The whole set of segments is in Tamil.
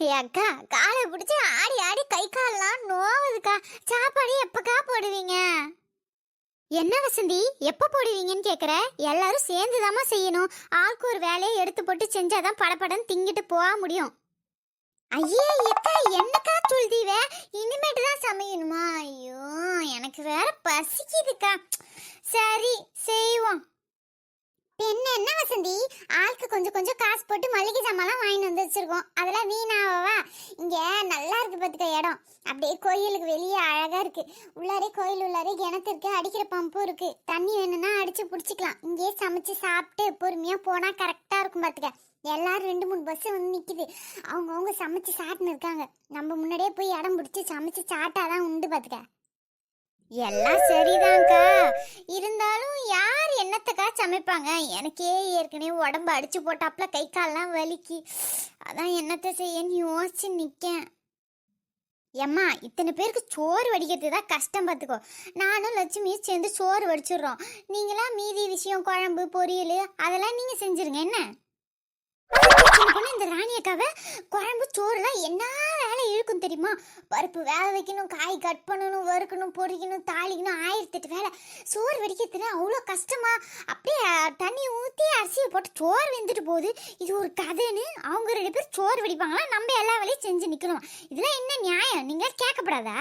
ஏ அக்கா காலை பிடிச்சி ஆடி ஆடி கை கால்லாம் நோவுதுக்கா. சாப்பாடு எப்பக்கா போடுவீங்க? என்ன வசந்தி எப்போ போடுவீங்கன்னு கேட்குற எல்லாரும் சேர்ந்துதாம்மா செய்யணும். ஆளுக்கு ஒரு வேலையை எடுத்து போட்டு செஞ்சாதான் படப்படம் திங்கிட்டு போக முடியும். ஐயே எக்கா என்னக்கா சொல்தீவ இனிமேட்டு தான் சமையணுமா? ஐயோ எனக்கு வேற பசிக்குதுக்கா. சரி செய்வோம். என்ன என்ன வசந்தி? ஆளுக்கு கொஞ்சம் கொஞ்சம் காசு போட்டு மளிகை சாமான்லாம் வாங்கிட்டு வந்து வச்சிருக்கோம். அதெல்லாம் வீணாவா இங்க நல்லா இருக்கு பார்த்துக்க இடம். அப்படியே கோயிலுக்கு வெளியே அழகா இருக்கு. உள்ளாரே கோயில் உள்ளாரே கிணத்து இருக்கு. அடிக்கிற பம்பும் இருக்கு. தண்ணி வேணும்னா அடிச்சு பிடிச்சிக்கலாம். இங்கேயே சமைச்சு சாப்பிட்டு பொறுமையா போனா கரெக்டா இருக்கும் பார்த்துக்க எல்லாரும் ரெண்டு மூணு பஸ் வந்து நிக்குது. அவங்க அவங்க சமைச்சு சாப்பிட்டுன்னு இருக்காங்க. நம்ம முன்னாடியே போய் இடம் பிடிச்சி சமைச்சு சாப்பிட்டாதான் உண்டு பார்த்துக்க எல்லாம் சரிதாங்க்கா இருந்தாலும் யார் என்னத்தக்கா சமைப்பாங்க? எனக்கே ஏற்கனவே உடம்பு அடிச்சு போட்டாப்புல கை கால்லாம் வலிக்கு. அதான் என்னத்த செய்யன்னு யோசிச்சு நிற்கேன் எம்மா இத்தனை பேருக்கு சோறு வடிக்கிறது தான் கஷ்டம் பார்த்துக்கோ. நானும் லட்சுமியும் சேர்ந்து சோறு வடிச்சிடுறோம். நீங்களாம் மீதி விஷயம் குழம்பு பொரியல் அதெல்லாம் நீங்கள் செஞ்சுருங்க என்ன? அந்த ராணி அக்காவை குழம்பு சோறுலாம் என்ன வேலை இழுக்கும் தெரியுமா? பருப்பு வேக வைக்கணும் காய் கட் பண்ணணும் வறுக்கணும் பொறிக்கணும் தாளிக்கணும் ஆயிரத்தெட்டு வேலை. சோறு வடிக்கிறதுல அவ்வளோ கஷ்டமா? அப்படியே தண்ணி ஊற்றி அரிசியை போட்டு சோறு வெந்துட்டு போகுது. இது ஒரு கதைன்னு அவங்க ரெண்டு பேர் சோறு வடிப்பாங்களா? நம்ம எல்லா வேலையும் செஞ்சு நிற்கணும் இதெல்லாம் என்ன நியாயம்? நீங்கள் கேட்கப்படாதா?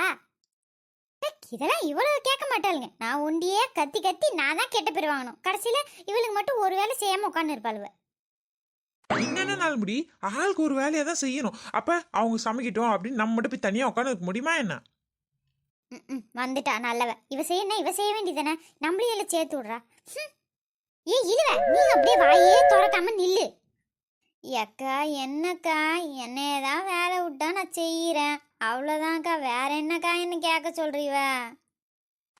இதெல்லாம் இவ்வளவு கேட்க மாட்டாளுங்க. நான் ஒண்டியே கத்தி கத்தி நான் தான் கெட்ட பேர் வாங்கணும். கடைசியில் இவளுக்கு மட்டும் ஒரு வேலை செய்யாமல் உட்காந்து இருப்பாளுவேன் என்னென்ன நாள் முடி? ஆளுக்கு ஒரு வேலையை தான் செய்யணும். அப்ப அவங்க சமைக்கட்டும் அப்படின்னு நம்ம மட்டும் போய் தனியா உட்காந்து இருக்க முடியுமா என்ன? வந்துட்டா நல்லவ இவ செய்யணும் இவ செய்ய வேண்டியதானே நம்மளையும் இல்லை சேர்த்து விடுறா. ஏ இழுவ. நீ அப்படியே வாயே திறக்காம நில்லு. அக்கா என்னக்கா? என்ன ஏதாவது வேலை விட்டா நான் செய்யறேன். அவ்வளோதான்க்கா வேற என்னக்கா என்ன கேட்க சொல்றீவ?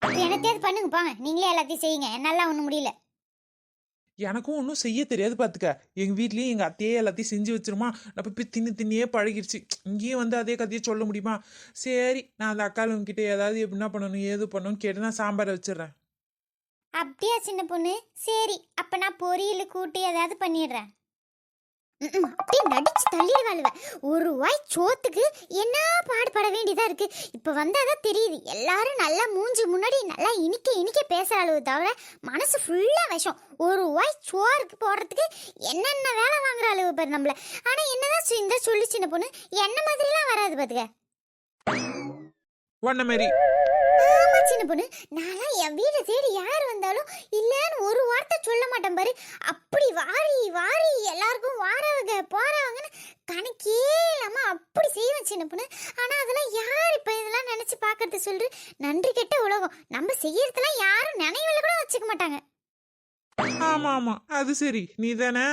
அப்ப என்னத்தையாவது பண்ணுங்க போங்க. நீங்களே எல்லாத்தையும் செய்யுங்க. என்னால ஒன்றும் முடியல. எனக்கும் ஒன்றும் செய்ய தெரியாது பார்த்துக்க எங்கள் வீட்லேயும் எங்கள் அத்தையே எல்லாத்தையும் செஞ்சு வச்சிருமா. நான் போய் தின்னு தின்னியே பழகிடுச்சு இங்கேயும் வந்து அதே கதையை சொல்ல முடியுமா? சரி நான் அந்த அக்காளுங்கிட்ட ஏதாவது எப்படின்னா பண்ணணும் ஏது பண்ணணும் கேட்டு நான் சாம்பாரை வச்சிடுறேன். அப்படியா சின்ன பொண்ணு? சரி அப்போ நான் பொரியல் கூட்டி ஏதாவது பண்ணிடுறேன். அப்படியே நடிச்சு தள்ளிடுவாளுவ ஒரு வாய் சோத்துக்கு என்ன பாடுபட வேண்டியதா இருக்கு? இப்ப வந்தாதான் தெரியுது. எல்லாரும் நல்லா மூஞ்சி முன்னாடி நல்லா இனிக்க இனிக்க பேசுறாளுவ தவிர மனசு ஃபுல்லா விஷம். ஒரு வாய் சோறுக்கு போடுறதுக்கு என்னென்ன வேலை வாங்குறாளுவ பாரு நம்மள. ஆனா என்னதான் இந்த சொல்லி சின்ன பொண்ணு என்ன மாதிரிலாம் வராது பாத்துக்க. ஒன்ன மாதிரி ஆமா சின்ன பொண்ணு. நான்லாம் என் வீட்டை தேடி யார் வந்தாலும் இல்லைன்னு ஒரு வார்த்தை சொல்ல மாட்டேன் பாரு. அப்படி வாரி வாரி எல்லாருக்கும் வாரவங்க போறவங்கன்னு கணக்கே இல்லாம அப்படி செய்வேன் சின்ன பொண்ணு. ஆனா அதெல்லாம் யார் இப்ப இதெல்லாம் நினைச்சு பாக்குறது சொல்லு நன்றி கெட்ட உலகம். நம்ம செய்யறதெல்லாம் யாரும் நினைவுல கூட வச்சுக்க மாட்டாங்க. ஆமா ஆமா. அது சரி. நீ தானே?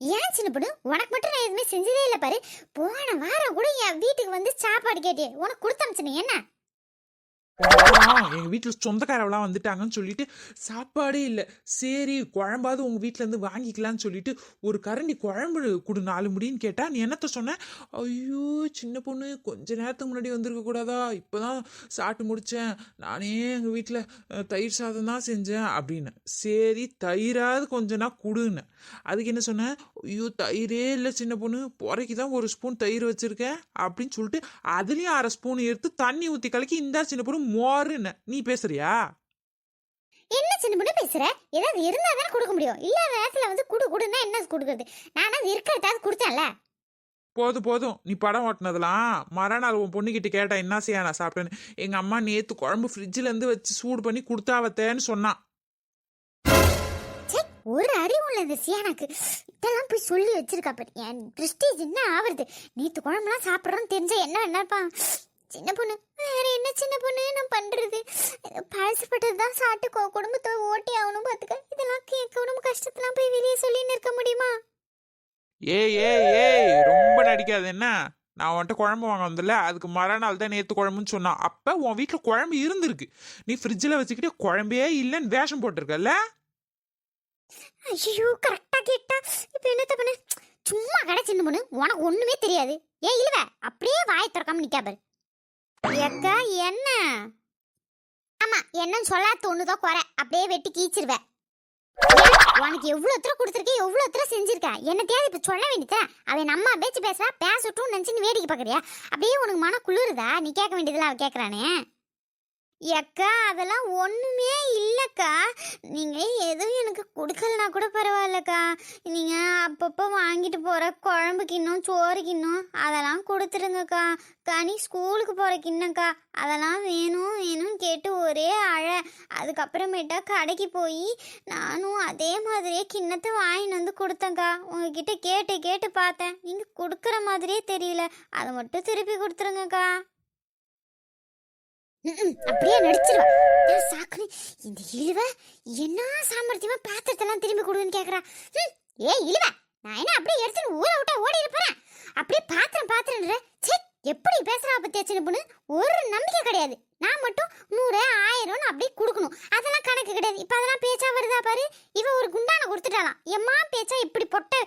ஏன் சின்ன பொண்ணு? உனக்கு மட்டும் நான் எதுவுமே செஞ்சதே இல்லை பாரு. போன வாரம் கூட என் வீட்டுக்கு வந்து சாப்பாடு கேட்டியே உனக்கு கொடுத்து அமிச்சனே என்ன? எங்க வீட்டுல சொந்தக்காரவெல்லாம் வந்துட்டாங்கன்னு சொல்லிட்டு சாப்பாடே இல்லை. சரி குழம்பாவது உங்க வீட்டுல இருந்து வாங்கிக்கலாம்னு சொல்லிட்டு ஒரு கரண்டி குழம்பு கொடு நாலு முடின்னு கேட்டா நீ என்னத்த சொன்ன? ஐயோ சின்ன பொண்ணு கொஞ்ச நேரத்துக்கு முன்னாடி வந்திருக்க கூடாதா? இப்பதான் சாப்பிட்டு முடிச்சேன். நானே எங்க வீட்டுல தயிர் சாதம் தான் செஞ்சேன் அப்படின்னு. சரி தயிராவது கொஞ்ச நாள் கொடுன்னு. அதுக்கு என்ன சொன்னேன் ஐயோ தயிரே இல்லை சின்ன பொண்ணு. புறைக்கு தான் ஒரு ஸ்பூன் தயிர் வச்சிருக்கேன் அப்படின்னு சொல்லிட்டு அதுலயும் அரை ஸ்பூன் எடுத்து தண்ணி ஊத்தி கலக்கி இந்த சின்ன பொண்ணு மோருன்னு. நீ பேசுறியா? என்ன சின்ன பொண்ணு பேசுற? ஏதாவது இருந்தா தானே கொடுக்க முடியும். இல்லாத நேரத்துல வந்து குடு குடுன்னா என்ன கொடுக்கறது? நானா அது இருக்கிறதாவது கொடுத்தேன்ல. போதும் போதும். நீ படம் ஓட்டினதெல்லாம் மறுநாள் உன் பொண்ணுகிட்ட கேட்டா என்ன செய்ய நான் சாப்பிட்டேன்னு எங்க அம்மா நேத்து குழம்பு ஃப்ரிட்ஜ்ல இருந்து வச்சு சூடு பண்ணி கொடுத்தாவத்தேன்னு சொன்னான் ஒரு அறிவும் இல்லை இந்த சியானாக்கு இதெல்லாம் போய் சொல்லி வச்சிருக்கா என் பிரஸ்டீஜ் என்ன ஆவறது? நேத்து குழம்புலாம் சாப்பிட்றோன்னு தெரிஞ்சா என்ன என்னப்பா? சின்ன பொண்ணு. வேற என்ன சின்ன பொண்ணு நான் பண்றது? பழசுப்பட்டது தான் சாப்பிட்டு கொ- குடும்பத்தை ஓட்டி ஆகணும் பார்த்துக்க இதெல்லாம் கேட்கணும் கஷ்டத்தெல்லாம் போய் வெளியே சொல்லின்னு இருக்க முடியுமா? ஏய் ஏய் ஏய் ரொம்ப நடிக்காது என்ன? நான் உன்கிட்ட குழம்பு வாங்க வந்தல அதுக்கு மறுநாள் தான் நேத்து குழம்புன்னு சொன்னான். அப்ப உன் வீட்டுல குழம்பு இருந்திருக்கு. நீ ஃப்ரிட்ஜில் வச்சுக்கிட்டு குழம்பே இல்லைன்னு வேஷம் போட்டிருக்கல்ல? ஐயோ கரெக்டா கேட்டா. இப்போ என்னத்த பண்ண? சும்மா கடை சின்ன பொண்ணு. உனக்கு ஒண்ணுமே தெரியாது. ஏ இல்லவ அப்படியே வாய் திறக்காம நிக்கா பாரு. எக்கா என்ன? ஆமா என்னன்னு சொல்லாத ஒண்ணுதான் குறை. அப்படியே வெட்டி கீச்சிருவ. உனக்கு எவ்வளவு தூரம் கொடுத்துருக்க எவ்வளவு தூரம் செஞ்சிருக்கேன் என்னத்தையாவது இப்ப சொல்ல வேண்டியதா அவன் நம்ம பேச்சு பேசுறா பேசட்டும் நினைச்சு வேடிக்கை பாக்குறியா அப்படியே உனக்கு மன குளிருதா? நீ கேட்க வேண்டியதுல அவ கேக்குறானே எக்கா அதெல்லாம் ஒண்ணுமே இல்லக்கா நீங்க எதுவும் எனக்கு கொடுக்கலனா கூட பரவாயில்லக்கா. நீங்க அப்பப்போ வாங்கிட்டு போற குழம்பு கிண்ணம் சோறு கிண்ணம் அதெல்லாம் கொடுத்துருங்கக்கா. கனி ஸ்கூலுக்கு போகிற கிண்ணக்கா அதெல்லாம் வேணும் வேணும்னு கேட்டு ஒரே அழ. அதுக்கப்புறமேட்டா கடைக்கு போய் நானும் அதே மாதிரியே கிண்ணத்தை வாங்கிட்டு வந்து கொடுத்தேங்க்கா உங்ககிட்ட கேட்டு கேட்டு பார்த்தேன். நீங்க கொடுக்குற மாதிரியே தெரியல. அதை மட்டும் திருப்பி கொடுத்துருங்கக்கா. அப்படியே நடிச்சிருவா. சாக்கு இந்த இழுவ என்ன சாமர்த்தியமா பாத்திரத்தெல்லாம் திரும்பி கொடுன்னு கேக்குறா. ஏ இழுவ நான் என்ன அப்படியே எடுத்துட்டு ஊரை விட்டா ஓடி இருப்பேன் அப்படியே பாத்திரம் பாத்திரம்ன்ற ச்சே எப்படி பேசுறா பத்தியா சின்ன பொண்ணு? ஒரு நம்பிக்கை கிடையாது. நான் மட்டும் நூறு ஆயிரம்னு அப்படியே கொடுக்கணும். அதெல்லாம் கணக்கு கிடையாது. இப்போ அதெல்லாம் பேச்சா வருதா பாரு? இவ ஒரு குண்டான கொடுத்துட்டாலாம் எம்மா பேச்சா இப்படி பொட்டை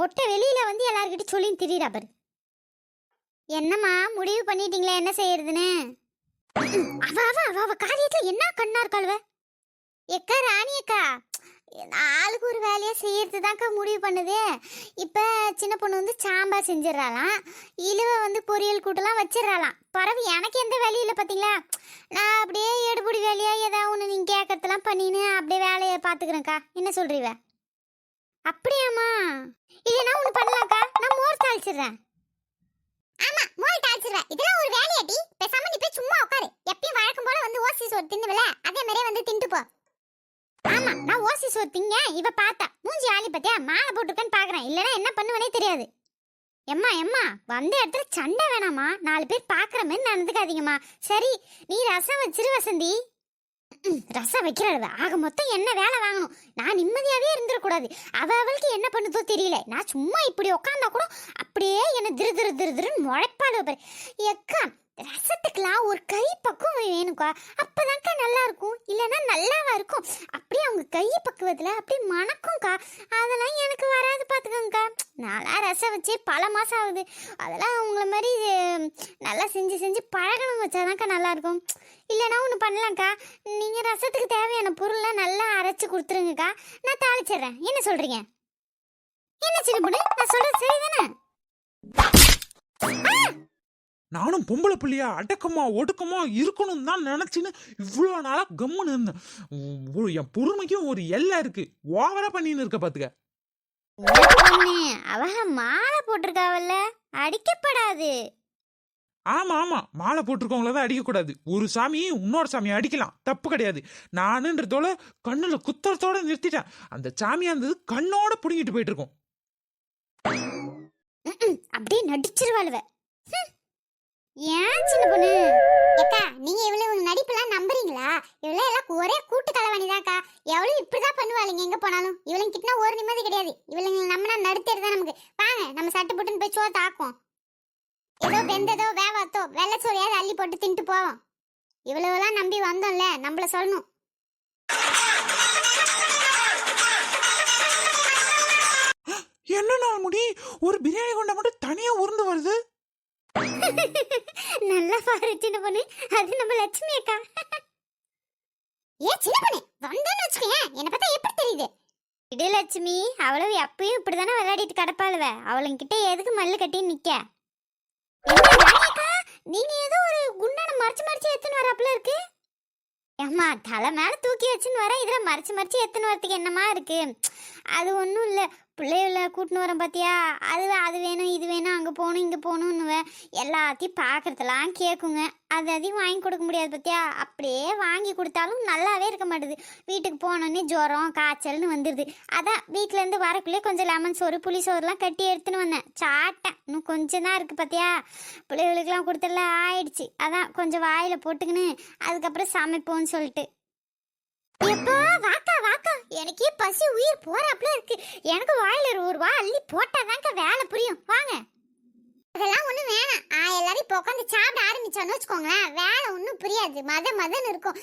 மொட்டை வெளியில வந்து எல்லார்கிட்ட சொல்லி திரியிறா பாரு. என்னம்மா முடிவு பண்ணிட்டீங்களா என்ன செய்யறதுன்னு? அவ அவ அவ அவ காரியத்துல என்ன கண்ணா இருக்காள்வ எக்கா ராணி அக்கா. ஆளுக்கு ஒரு வேலையை செய்யறது முடிவு பண்ணுது. இப்போ சின்ன பொண்ணு வந்து சாம்பார் செஞ்சிடறாளாம். இழுவ வந்து பொரியல் கூட்டெல்லாம் வச்சிடறாளாம். பறவை எனக்கு எந்த வேலையும் இல்லை பார்த்தீங்களா நான் அப்படியே எடுபடி வேலையாக ஏதாவது ஒன்று நீங்கள் கேட்கறதெல்லாம் பண்ணின்னு அப்படியே வேலையை பார்த்துக்கிறேன்க்கா என்ன சொல்கிறீவ அப்படியாம்மா. இல்லைன்னா ஒன்று பண்ணலாம்க்கா நான் மோர் தாளிச்சிடுறேன். ஆமா மூளை தாளிச்சிடுறேன் இதெல்லாம் ஒரு வேலையாட்டி பேசாம நீ போய் சும்மா உட்காரு. எப்பயும் வழக்கம் போல வந்து ஓசி சோறு தின்னுவல? அதே மாதிரியே வந்து தின்ட்டு போ. ஆமா நான் ஓசி சோறு திங்க இவ பார்த்தா. மூஞ்சி ஆளி பத்தியா மாலை போட்டுருக்கேன்னு பாக்குறேன் இல்லனா என்ன பண்ணுவனே தெரியாது. எம்மா எம்மா வந்த இடத்துல சண்டை வேணாமா? நாலு பேர் பாக்குற மாதிரி நடந்துக்காதீங்கம்மா. சரி நீ ரசம் வச்சிரு வசந்தி. ரசம் வைக்கிறாள் ஆக மொத்தம் என்ன வேலை வாங்கணும்? நான் நிம்மதியாவே இருந்துடக்கூடாது அவ அவளுக்கு என்ன பண்ணுதோ தெரியல. நான் சும்மா இப்படி உட்காந்தா கூட அப்படியே என்ன திரு திரு திரு திருன்னு முளைப்பாடு பாரு எக்கா ரசத்துக்கெல்லாம் ஒரு கை பக்குவம் வேணும்க்கா. அப்போதான்க்கா நல்லா இருக்கும் இல்லைன்னா நல்லாவா இருக்கும். அப்படியே அவங்க கை பக்குவத்தில் அப்படியே மணக்கும்க்கா. அதெல்லாம் எனக்கு வராது பார்த்துக்கோங்கக்கா. நான்லாம் ரசம் வச்சு பல மாதம் ஆகுது. அதெல்லாம் அவங்கள மாதிரி நல்லா செஞ்சு செஞ்சு பழகணும் வச்சாதான்க்கா நல்லாயிருக்கும். இல்லைனா இல்லைன்னா ஒன்று பண்ணலாம்க்கா. நீங்கள் ரசத்துக்கு தேவையான பொருளை நல்லா அரைச்சி கொடுத்துருங்கக்கா. நான் தாளிச்சிடுறேன். என்ன சொல்கிறீங்க என்ன சின்ன பொண்ணு நான் சொல்கிறது சரிதானே? நானும் பொம்பளை பிள்ளையா அடக்கமா ஒடுக்கமா இருக்கணும் தான் நினைச்சுன்னு இவ்வளோ நாளா கம்முன்னு இருந்தேன். என் பொறுமைக்கும் ஒரு எல்லை இருக்கு. ஓவரா பண்ணின்னு இருக்க பாத்துக்க. அவ மாலை போட்டிருக்காவல்ல? அடிக்கப்படாது. ஆமா ஆமா. மாலை போட்டிருக்கவங்கள தான் அடிக்கக்கூடாது. ஒரு சாமி இன்னொரு சாமியை அடிக்கலாம். தப்பு கிடையாது. நானுன்றதோட கண்ணுல குத்தறத்தோட நிறுத்திட்டேன். அந்த சாமியா இருந்தது கண்ணோட புடுங்கிட்டு போயிட்டு இருக்கோம். அப்படியே நடிச்சிருவாளுவ. ஏன் சின்ன பொண்ணு? அக்கா நீங்க இவ்வளவு நடிப்பெல்லாம் நம்புறீங்களா? இவ்வளவு எல்லாம் ஒரே கூட்டு தலைவாணிதாக்கா எவ்வளவு இப்படிதான் பண்ணுவாளுங்க எங்க போனாலும். இவளுங்க கிட்ட ஒரு நிம்மதி கிடையாது. இவளுங்க நம்மனா நடுத்தேடு தான் நமக்கு. வாங்க நம்ம சட்டை போட்டுன்னு போய் தாக்கும் ஆக்குவோம் ஏதோ வெந்ததோ வேவாத்தோ வெள்ளை சோறையாவது அள்ளி போட்டு தின்ட்டு போவோம். இவ்வளவுலாம் நம்பி வந்தோம்ல நம்மள சொல்லணும். என்ன நாள் முடி? ஒரு பிரியாணி கொண்டா மட்டும் தனியா உருந்து வருது? நல்லா பாரு சின்ன பொண்ணு. அது நம்ம லட்சுமி அக்கா. ஏ சின்ன பொண்ணு வந்தேன்னு வச்சுக்கேன் என்ன பார்த்தா எப்படி தெரியுது? இடு லட்சுமி அவ்வளவு எப்பயும் இப்படிதானே விளையாடிட்டு கிடப்பாளுவ. அவளுங்கிட்ட எதுக்கு மல்லு கட்டி நிக்க? நீங்க ஏதோ ஒரு குண்டான மறைச்சு மறைச்சு எத்துன்னு வராப்புல இருக்கு? ஏம்மா தலை மேல தூக்கி வச்சுன்னு வர இதுல மறைச்சு மறைச்சு எத்துன்னு வரதுக்கு என்னமா இருக்கு? அது ஒன்றும் இல்லை. பிள்ளைகளை கூட்டின்னு வரேன் பார்த்தியா அது அது வேணும் இது வேணும் அங்கே போகணும் இங்கே போகணுன்னு எல்லாத்தையும் பார்க்கறதெல்லாம் கேட்குங்க அது அதையும் வாங்கி கொடுக்க முடியாது பார்த்தியா அப்படியே வாங்கி கொடுத்தாலும் நல்லாவே இருக்க மாட்டுது. வீட்டுக்கு போனோடனே ஜுரம் காய்ச்சல்னு வந்துடுது அதான் வீட்டிலேருந்து வரக்குள்ளே கொஞ்சம் லெமன் சோறு புளி சோறுலாம் கட்டி எடுத்துன்னு வந்தேன். சாட்டேன் இன்னும் கொஞ்சம் தான் இருக்குது பார்த்தியா பிள்ளைகளுக்கெல்லாம் கொடுத்தல ஆயிடுச்சு. அதான் கொஞ்சம் வாயில் போட்டுக்கின்னு அதுக்கப்புறம் சமைப்போம்னு சொல்லிட்டு. எப்பா வாக்கா வாக்கா. எனக்கே பசி உயிர் போறாப்ல இருக்கு. எனக்கு வாயில ஒரு ரூபா அள்ளி போட்டாதாங்க வேலை புரியும். வாங்க. அதெல்லாம் ஒண்ணும் வேணாம். ஆ, எல்லாரும் இப்போ உட்காந்து சாப்பிட ஆரம்பிச்சோன்னு வச்சுக்கோங்களேன் வேலை ஒன்றும் புரியாது. மத மதன்னு இருக்கும்.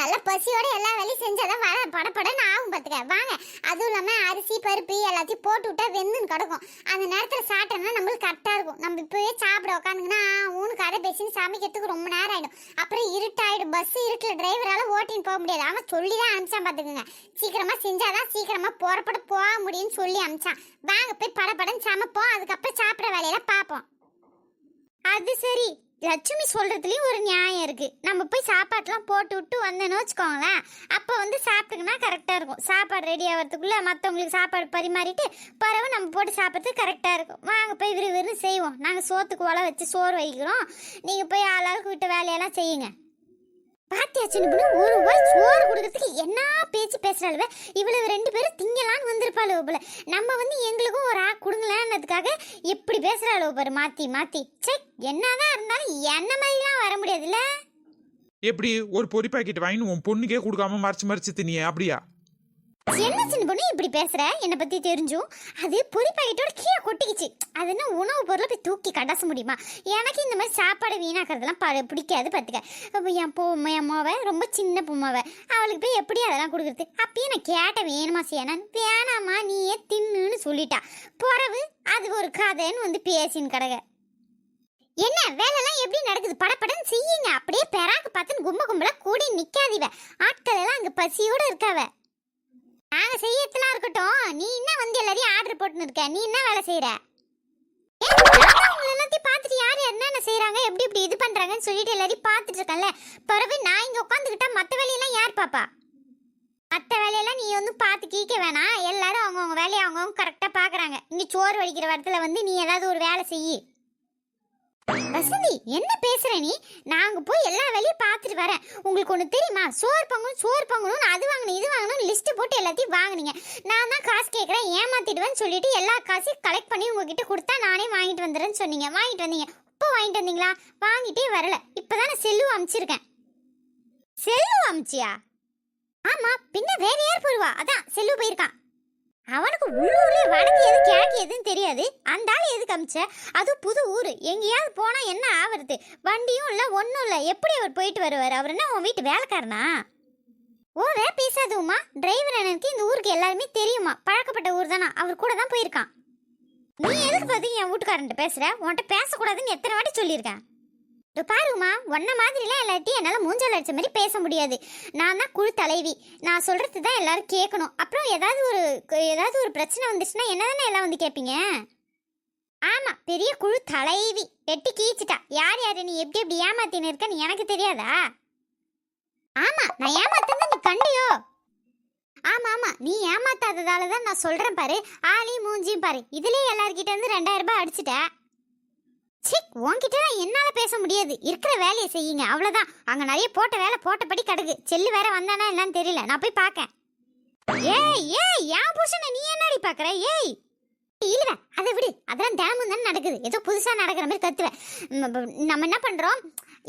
நல்லா பசியோட எல்லா வேலையும் செஞ்சாதான் வர படப்படன்னு ஆகும் பார்த்துக்க வாங்க அதுவும் இல்லாமல் அரிசி பருப்பு எல்லாத்தையும் போட்டு விட்டா வெந்துன்னு கிடக்கும். அந்த நேரத்தில் சாப்பிட்டோம்னா நம்மளுக்கு கரெக்டாக இருக்கும். நம்ம இப்போவே சாப்பிட உட்காந்துங்கன்னா ஊனு கதை பேசின்னு சமைக்கிறதுக்கு ரொம்ப நேரம் ஆகிடும் அப்புறம் இருட்டாயிடும். பஸ் இருட்டில் டிரைவரால் ஓட்டின்னு போக முடியாது. அவன் சொல்லி தான் அனுப்பிச்சான் பார்த்துக்குங்க சீக்கிரமாக செஞ்சாதான் சீக்கிரமாக புறப்பட போக முடியும்னு சொல்லி அனுப்பிச்சான். வாங்க போய் படப்படன்னு சமைப்போம். அதுக்கப்புறம் சாப்பிட்ற வேலையெல்லாம் பார்ப்போம். அது சரி. லட்சுமி சொல்கிறதுலேயும் ஒரு நியாயம் இருக்குது நம்ம போய் சாப்பாட்டெலாம் போட்டு விட்டு வந்தேன்னு வச்சுக்கோங்களேன். அப்போ வந்து சாப்பிட்டுங்கன்னா கரெக்டாக இருக்கும். சாப்பாடு ரெடி ஆகிறதுக்குள்ளே மற்றவங்களுக்கு சாப்பாடு பரிமாறிட்டு பிறகு நம்ம போட்டு சாப்பிட்றது கரெக்டாக இருக்கும். வாங்க போய் விறுவிறுன்னு செய்வோம். நாங்கள் சோத்துக்கு உலை வச்சு சோறு வைக்கிறோம். நீங்கள் போய் ஆளாளுக்கு விட்டு வேலையெல்லாம் செய்யுங்க. பாத்தியா சின்ன ஒரு ரூபாய் சோறு கொடுக்கறதுக்கு என்ன பேச்சு பேசுறாளுவ? இவ்வளவு ரெண்டு பேரும் திங்கலான்னு வந்திருப்பாளுவ போல. நம்ம வந்து எங்களுக்கும் ஒரு ஆ கொடுங்களேன்னதுக்காக இப்படி பேசுறாளுவ பாரு மாத்தி மாத்தி. சே என்னதான் இருந்தாலும் என்ன மாதிரிலாம் வர முடியாதுல்ல? எப்படி ஒரு பொறி பாக்கெட் வாங்கி உன் பொண்ணுக்கே கொடுக்காம மறைச்சு மறைச்சு தினியே அப்படியா? என்ன சின்ன பொண்ணு இப்படி பேசுற? என்னை பத்தி தெரிஞ்சும். அது பொறி பாக்கெட்டோட கீழே கொட்டிக்கிச்சு. அது என்ன உணவு பொருளை போய் தூக்கி கடாச முடியுமா? எனக்கு இந்த மாதிரி சாப்பாடு வீணாக்கிறதுலாம் ப- பிடிக்காது பார்த்துக்க அப்போ என் பொ என் மோவ ரொம்ப சின்ன பொம்மாவை அவளுக்கு போய் எப்படி அதெல்லாம் கொடுக்குறது? அப்பயும் நான் கேட்டேன் வேணுமா சேனன் வேணாமா நீயே தின்னுன்னு சொல்லிட்டா. பிறவு அது ஒரு கதைன்னு வந்து பேசின்னு கிடக்க. என்ன வேலைலாம் எப்படி நடக்குது? படப்படன்னு செய்யுங்க. அப்படியே பெறாக்கு பார்த்துன்னு கும்ப கும்பலாக கூடி நிற்காதீவ ஆட்கள் எல்லாம் அங்கே பசியோட இருக்காவ. நாங்க செய்யறதுலாம் இருக்கட்டும். நீ என்ன வந்து எல்லாரையும் ஆர்டர் போட்டுன்னு இருக்க? நீ என்ன வேலை செய்யற ஏன், நான் எல்லாத்தையும் பார்த்துட்டு யார் என்னென்ன செய்கிறாங்க எப்படி இப்படி இது பண்ணுறாங்கன்னு சொல்லிட்டு எல்லாரையும் பார்த்துட்டு இருக்கேன்ல. பிறகு நான் இங்கே உட்காந்துக்கிட்டா மற்ற வேலையெல்லாம் யார் பாப்பா மற்ற வேலையெல்லாம் நீ வந்து பார்த்து கீக்க வேணாம். எல்லாரும் அவங்கவுங்க வேலையை அவங்கவுங்க கரெக்டாக பார்க்குறாங்க. இங்க சோறு வடிக்கிற வரத்தில் வந்து நீ ஏதாவது ஒரு வேலை செய்யி. வசந்தி என்ன பேசுற நீ? நாங்க போய் எல்லா வேலையும் பார்த்துட்டு வரேன். உங்களுக்கு ஒன்று தெரியுமா? சோறு பொங்கணும் சோறு பொங்கணும் அது வாங்கணும் இது வாங்கணும் லிஸ்ட் போட்டு எல்லாத்தையும் வாங்குனீங்க. நான் தான் காசு கேட்குறேன் ஏமாத்திடுவேன்னு சொல்லிட்டு எல்லா காசையும் கலெக்ட் பண்ணி உங்ககிட்ட கொடுத்தா நானே வாங்கிட்டு வந்துடுறேன்னு சொன்னீங்க. வாங்கிட்டு வந்தீங்க. இப்போ வாங்கிட்டு வந்தீங்களா? வாங்கிட்டே வரல. இப்போதான் செல்லு அமிச்சிருக்கேன். செல்லு அமிச்சியா? ஆமா பின்ன வேற யார் போடுவா? அதான் செல்லு போயிருக்கான். அவனுக்கு உள்ளூர்லயே வடக்கு எது கிழக்கு எதுன்னு தெரியாது. அந்த ஆள் எது கமிச்ச? அது புது ஊர். எங்கேயாவது போனா என்ன ஆவறது? வண்டியும் இல்ல ஒன்றும் இல்ல. எப்படி அவர் போயிட்டு வருவார்? அவர் என்ன உன் வீட்டு வேலைக்காரனா? ஓவே பேசாதுமா டிரைவர் அண்ணனுக்கு இந்த ஊருக்கு எல்லாருமே தெரியுமா? பழக்கப்பட்ட ஊர் தானா? அவர் கூட தான் போயிருக்கான். நீ எதுக்கு பார்த்து என் வீட்டுக்காரன்ட்ட பேசுற? உன்கிட்ட பேசக்கூடாதுன்னு எத்தனை வாட்டி சொல்லியிருக்கேன்? இப்போ பாருங்கம்மா ஒன்ன மாதிரிலாம் எல்லாத்தையும் என்னால் மூஞ்சால் அடித்த மாதிரி பேச முடியாது. நான் தான் குழு தலைவி. நான் சொல்கிறது தான் எல்லாரும் கேட்கணும் அப்புறம் ஏதாவது ஒரு ஏதாவது ஒரு பிரச்சனை வந்துச்சுன்னா என்னதானே எல்லாம் வந்து கேட்பீங்க ஆமாம் பெரிய குழு தலைவி. வெட்டி கீச்சிட்டா. யார் யார்? நீ எப்படி எப்படி ஏமாத்தின்னு இருக்கன்னு எனக்கு தெரியாதா? ஆமாம் நான் ஏமாத்தது நீ கண்டியோ? ஆமாம் ஆமாம் நீ ஏமாத்தாததால தான் நான் சொல்கிறேன் பாரு. ஆளையும் மூஞ்சியும் பாரு. இதுலேயே எல்லார்கிட்ட இருந்து ரெண்டாயிரம் ரூபாய் அடிச்சிட்டேன் சிக் உன்கிட்ட தான் என்னால பேச முடியாது. இருக்கிற வேலையை செய்யுங்க. அவ்வளவுதான். அங்க நிறைய போட்ட வேலை போட்டபடி கிடக்கு செல்லு வேற வந்தானா என்னன்னு தெரியல. நான் போய் பார்க்கேன். ஏய் ஏய் என் புருஷனை நீ என்னடி பாக்குற ஏய் இல்ல அதை விடு. அதெல்லாம் தினமும் தானே நடக்குது. ஏதோ புதுசா நடக்கிற மாதிரி கத்துவேன் நம்ம என்ன பண்றோம்?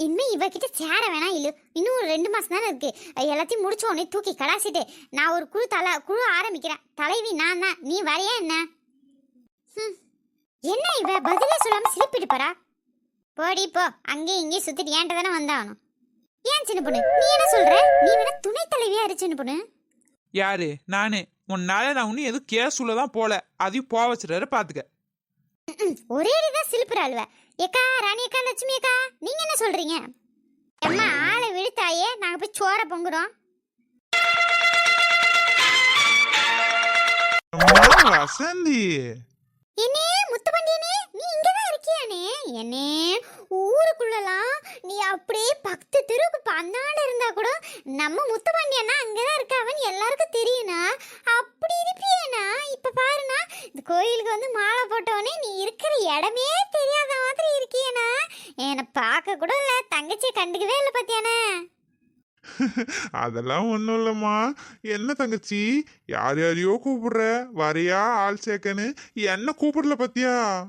இன்னும் இவகிட்ட சேர வேணாம் இல்லை இன்னும் ஒரு ரெண்டு மாசம் தானே இருக்கு. எல்லாத்தையும் முடிச்ச உடனே தூக்கி கடாசிட்டு நான் ஒரு குழு தலை குழு ஆரம்பிக்கிறேன். தலைவி நான் தான். நீ வரையா என்ன? ம். என்ன இவ? பதிலே சொல்லாம சிரிப்பிட்டு போறா போடி போ. அங்கேயும் இங்கேயும் சுத்திட்டு ஏன்ட்ட தானே வந்தாகணும் ஏன் சின்ன பொண்ணு? நீ என்ன சொல்ற? நீ வேணா துணை தலைவியா இரு சின்ன பொண்ணு. யாரு? நானு. உன்னால நான் இன்னும் எதுவும் கேஸுள்ள தான் போல. அதையும் போக வச்சுறாரு பாத்துக்க. ஒரே தான் சிலுப்புற அழுவ ஏக்கா ராணி அக்கா லட்சுமி அக்கா நீங்க என்ன சொல்றீங்க? அம்மா ஆளை விழுத்தாயே நாங்க போய் சோற பொங்குறோம். வசந்தி. என்னே முத்துப்பண்டியனே நீ இங்கதான் இருக்கியானே? என்னே ஊருக்குள்ளலாம் நீ அப்படியே பத்து தெருவுக்கு பன்னாடு இருந்தா கூட நம்ம முத்துப்பண்டியனா அங்கதான் இருக்காவன்னு எல்லாருக்கும் தெரியும்னா? அப்படி இருப்பியேனா? இப்ப பாருனா இந்த கோயிலுக்கு வந்து மாலை போட்டவனே நீ இருக்கிற இடமே தெரியாத மாதிரி இருக்கியேனா? என்னை பார்க்க கூட இல்லை தங்கச்சியை கண்டுக்கவே இல்லை பாத்தியானே அதெல்லாம் ஒண்ணும் இல்லம்மா. என்ன தங்கச்சி? யார் யாரையோ கூப்பிடுற? வரையா ஆள் சேர்க்கன்னு? என்ன கூப்பிடல பத்தியா?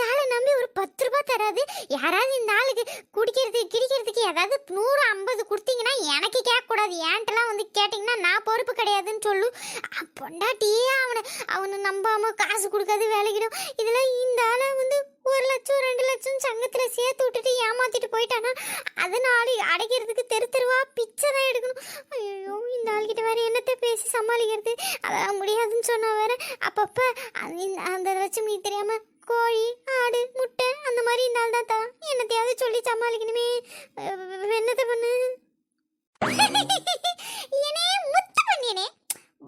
இந்த ஆளை நம்பி ஒரு பத்து ரூபாய் தராது. யாராவது இந்த ஆளுக்கு குடிக்கிறதுக்கு கிடிக்கிறதுக்கு ஏதாவது நூறு ஐம்பது கொடுத்தீங்கன்னா எனக்கு கேட்கக்கூடாது ஏன்ட்டெல்லாம் வந்து கேட்டிங்கன்னா நான் பொறுப்பு கிடையாதுன்னு சொல்லு. பொண்டாட்டியே அவனை அவனை நம்பாம காசு கொடுக்காது வேலைக்கிடும் இதில் இந்த ஆளை வந்து ஒரு லட்சம் ரெண்டு லட்சம் சங்கத்தில் சேர்த்து விட்டுட்டு ஏமாத்திட்டு போயிட்டானா? அதனால அடைக்கிறதுக்கு தெரு தெருவா பிச்சை தான் எடுக்கணும். ஐயோ இந்த ஆள்கிட்ட வேற என்னத்தை பேசி சமாளிக்கிறது? அதெல்லாம் முடியாதுன்னு சொன்னால் வேற. அப்பப்போ அந்த அந்த லட்சுமி தெரியாமல் கோழி ஆடு முட்டை அந்த மாதிரி இந்த ஆள் தரான். என்னத்தையாவது சொல்லி சமாளிக்கணுமே. என்னத்தை பண்ணு? என்னே முத்து பண்ணியனே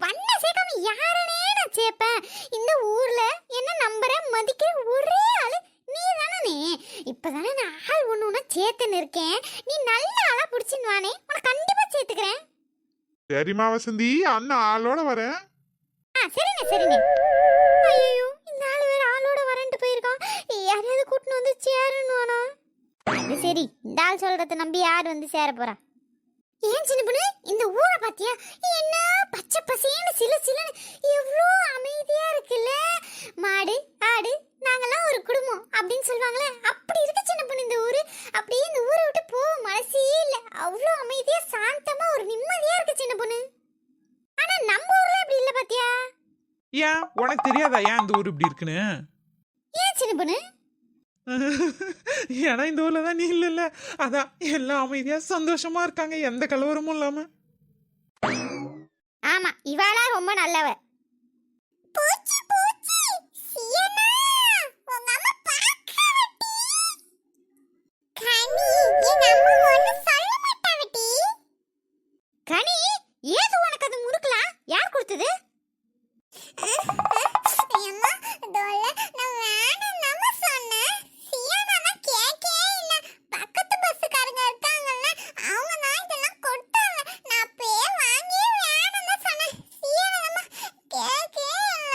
வண்ண சேர்க்காம யாரனே நான் சேர்ப்பேன். இந்த ஊர்ல என்ன நம்புற மதிக்கிற ஒரே ஆளு நீ தானே இப்பதானே நான் ஆள் ஒண்ணு ஒண்ணா சேர்த்துன்னு இருக்கேன். நீ நல்ல ஆளா புடிச்சின்னு வானே. உனக்கு கண்டிப்பா சேர்த்துக்கிறேன். சரிம்மா வசந்தி அண்ணன் ஆளோட வரேன். ஆ சரிண்ணே சரிண்ணே. ஐயோ இந்த ஆள் வேற ஆளோட வரேன்ட்டு போயிருக்கான் யாரையாவது கூட்டின்னு வந்து சேரணும் ஆனா அது சரி இந்த ஆள் சொல்றத நம்பி யார் வந்து சேர போறா? ஏன் சின்ன பொண்ணு இந்த ஊரை பாத்தியா? என்ன பச்சை பசேன்னு சிலு சிலுன்னு எவ்வளோ அமைதியா இருக்குல்ல? மாடு ஆடு நாங்கெல்லாம் ஒரு குடும்பம் அப்படின்னு சொல்லுவாங்களே அப்படி இருக்கு சின்ன பொண்ணு இந்த ஊரு. அப்படியே இந்த ஊரை விட்டு போக மனசே இல்ல. அவ்வளோ அமைதியா சாந்தமா ஒரு நிம்மதியா இருக்கு சின்ன பொண்ணு. ஆனா நம்ம ஊர்ல அப்படி இல்ல பாத்தியா? ஏன்? உனக்கு தெரியாதா ஏன் இந்த ஊர் இப்படி இருக்குன்னு? ஏன் சின்ன பொண்ணு? ஏன்னா இந்த ஊர்ல தான் நீ இல்லைல்ல. அதான் எல்லாம் அமைதியா சந்தோஷமா இருக்காங்க எந்த கலவரமும் இல்லாம. ஆமா இவாளா ரொம்ப நல்லவ. பூச்சி பூச்சி! சியனா! உங்க அம்மா கனி எங்க அம்மா ஒண்ணு சொல்ல கனி ஏது உனக்கு அது முறுக்கலாம் யார் கொடுத்தது? அம்மா நான் சொன்னேன் சியானா தான் கேக்கே இல்ல பக்கத்து பஸ்ஸுக்காரங்க இருக்காங்கல்ல அவங்க தான் இதெல்லாம் கொடுத்தாங்க நான் அப்பயே வாங்கியே வேணாம்னு சொன்னேன் சியானா தான் கேக்கே இல்ல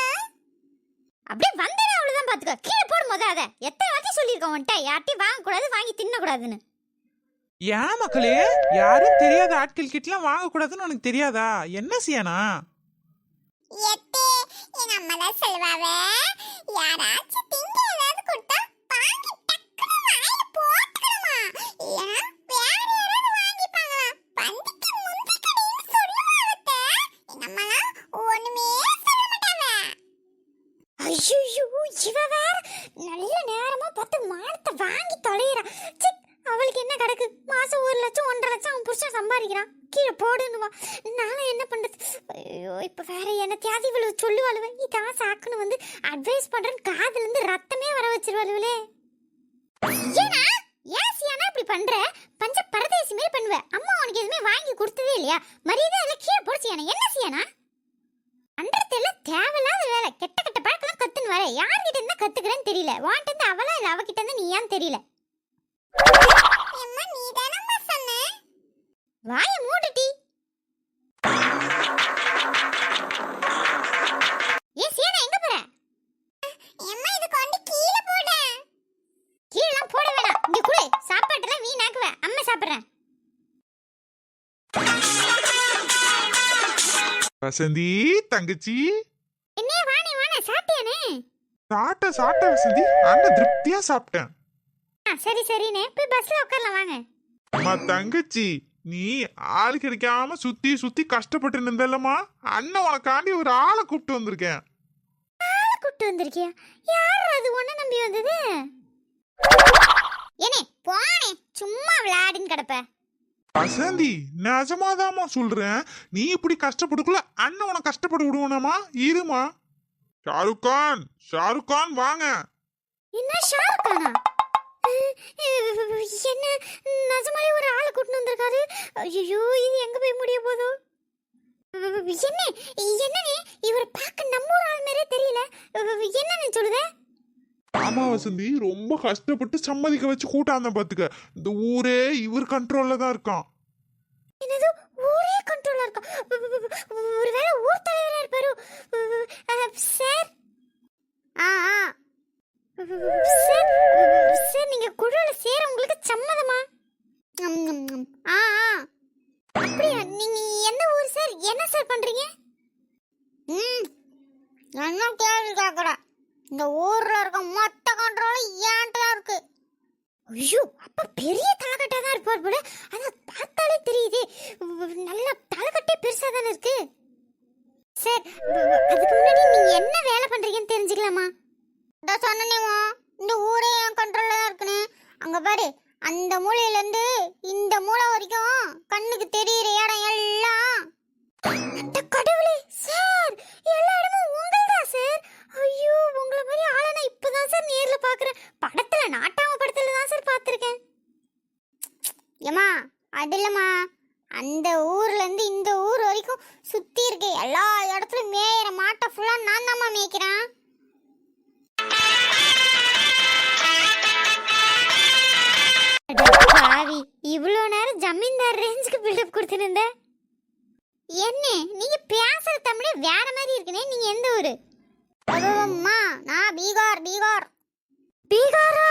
அப்படியே வந்தேனே அவ்வளவுதான் பாத்துக்க. கீழே போடு முத அத. எத்தனை வாட்டி சொல்லியிருக்கோம் உன்ட்ட யார்ட்டையும் வாங்க கூடாது வாங்கி தின்ன கூடாதுன்னு ஏன் மக்களே? யாரும் தெரியாத ஆட்கள் கிட்டலாம் வாங்கக்கூடாதுன்னு உனக்கு தெரியாதா? என்ன செய்யனா எத்தே எங்க அம்மா தான் சொல்லுவாவே? யாராச்சும் திங்க ஏதாவது கொடுத்தா வாங்கி டக்குனு வாயில போட்டுக்கணுமா? இல்லைன்னா வேற யாராவது வாங்கிப்பாங்களா பந்திக்கு முந்தி கடைன்னு சொல்லுவாவத்த எங்க அம்மாலாம் ஒண்ணுமே சொல்ல மாட்டாவ ஐயோ இவ வேற நல்ல நேரமா பார்த்து மானத்தை வாங்கி தொலைகிறா சிக் அவளுக்கு என்ன கிடக்கு மாசம் ஒரு லட்சம் ஒன்றரை லட்சம் அவன் புருஷன் சம்பாதிக்கிறான். கீழே போடுன்னுவா நானும் என்ன பண்றது? ஐயோ இப்ப வேற என்ன தியாதி இவ்வளவு சொல்லுவாளுவே. இதான் சாக்குன்னு வந்து அட்வைஸ் பண்றேன்னு காதுல இருந்து ரத்தமே வர வச்சிருவாளுவலே. ஏனா ஏன் இப்படி பண்ற? பஞ்ச பரதேசி மாதிரி பண்ணுவ. அம்மா உனக்கு எதுவுமே வாங்கி கொடுத்ததே இல்லையா? மரியாதை எல்லாம் கீழே போடுச்சு சியானா. என்ன சியானா? பண்றதெல்லாம் தேவையில்லாத வேலை? கெட்ட கெட்ட பழக்கம் கத்துன்னு வர. யார்கிட்ட இருந்தா கத்துக்கிறேன்னு தெரியல. வான்ட்டு இருந்து அவளா இல்ல? அவகிட்ட இருந்து நீயான்னு தெரியல. வாய மூடுடி. வசந்தி தங்கச்சி. என்ன வாணி வாணி சாப்பிட்டியானே? சாப்பிட்ட சாப்பிட்ட வசந்தி. அண்ணன் திருப்தியா சாப்பிட்டேன். சரி சரிண்ணே போய் பஸ்ல உட்காரலாம் வாங்க. அம்மா தங்கச்சி நீ ஆள் கிடைக்காம சுத்தி சுத்தி கஷ்டப்பட்டு இருந்தல்லம்மா அண்ணன் உனக்காண்டி ஒரு ஆளை கூப்பிட்டு வந்திருக்கேன். ஆளை கூப்பிட்டு வந்திருக்கியா? யார் அது? ஒண்ணு நம்பி வந்தது? ஏனே போனே. சும்மா விளையாடின்னு கிடப்ப. வசந்தி நிஜமாதாம்மா சொல்றேன். நீ இப்படி கஷ்டப்படுக்குள்ள அண்ணன் உனக்கு கஷ்டப்பட விடுவனாமா இருமா. ஷாருக் கான் ஷாருக் கான் வாங்க. என்ன ஷாருக் கானா? என்ன நிஜமாலே ஒரு ஆளை கூட்டிட்டு வந்திருக்காரு? ஐயோ இது எங்க போய் முடிய போதோ என்ன என்னனே இவரை பார்க்க நம்ம ஒரு ஆள் மாதிரியே தெரியல. என்னன்னு சொல்லுத? ஆமா வசந்தி ரொம்ப கஷ்டப்பட்டு சம்மதிக்க வச்சு கூட்டாந்த பாத்துக்க. இந்த ஊரே இவர் கண்ட்ரோல்ல தான் இருக்கான். என்னது? ஊரே கண்ட்ரோலா இருக்கா? ஒருவேளை ஊர் தலைவரா இருப்பாரு? சார் ஆ ஆ. சார் சார் நீங்க குழுல சேர உங்களுக்கு சம்மதமா? ஆ ஆ. அப்படியா? நீங்க எந்த ஊர் சார் என்ன சார் பண்றீங்க? ம். என்ன கேள்வி கேக்குற இந்த ஊர்ல இருக்க மொத்த கண்ட்ரோலும் ஏன்ட்டு தான் இருக்கு. ஐயோ அப்ப பெரிய தலைக்கட்டா தான் இருப்பார் போல. அத பார்த்தாலே தெரியுது. நல்ல தலைக்கட்டே பெருசா தானே இருக்கு. சார் அதுக்கு முன்னாடி நீங்க என்ன வேலை பண்றீங்கன்னு தெரிஞ்சுக்கலாமா? நான் சொன்னேமா இந்த ஊரே என் கண்ட்ரோல்ல தான் இருக்குன்னு. அங்க பாரு அந்த மூலையில இருந்து இந்த மூலை வரைக்கும் கண்ணுக்கு தெரியுற இடம் எல்லாம். கடவுளே சார் எல்லா இடமும் உங்கள்தா சார் ஐயோ உங்களை மாதிரி ஆளை நான் இப்பதான் சார் நேர்ல பாக்குறேன் படத்துல நாட்டாம படத்துல தான் சார் பார்த்திருக்கேன் ஏமா அது அந்த ஊர்லேருந்து இந்த ஊர் வரைக்கும் சுற்றி இருக்க. எல்லா இடத்துலையும் மேயிற மாட்டை ஃபுல்லாக நான் தாம்மா மேய்க்கிறேன். பாவி இவ்வளோ நேரம் ஜமீன்தார் ரேஞ்சுக்கு பில்டப் கொடுத்துருந்த. என்ன நீங்கள் பேசுகிற தமிழே வேற மாதிரி இருக்குனே நீங்கள் எந்த ஊர்? அம்மா நான் பீகார் பீகார். பீகாரா?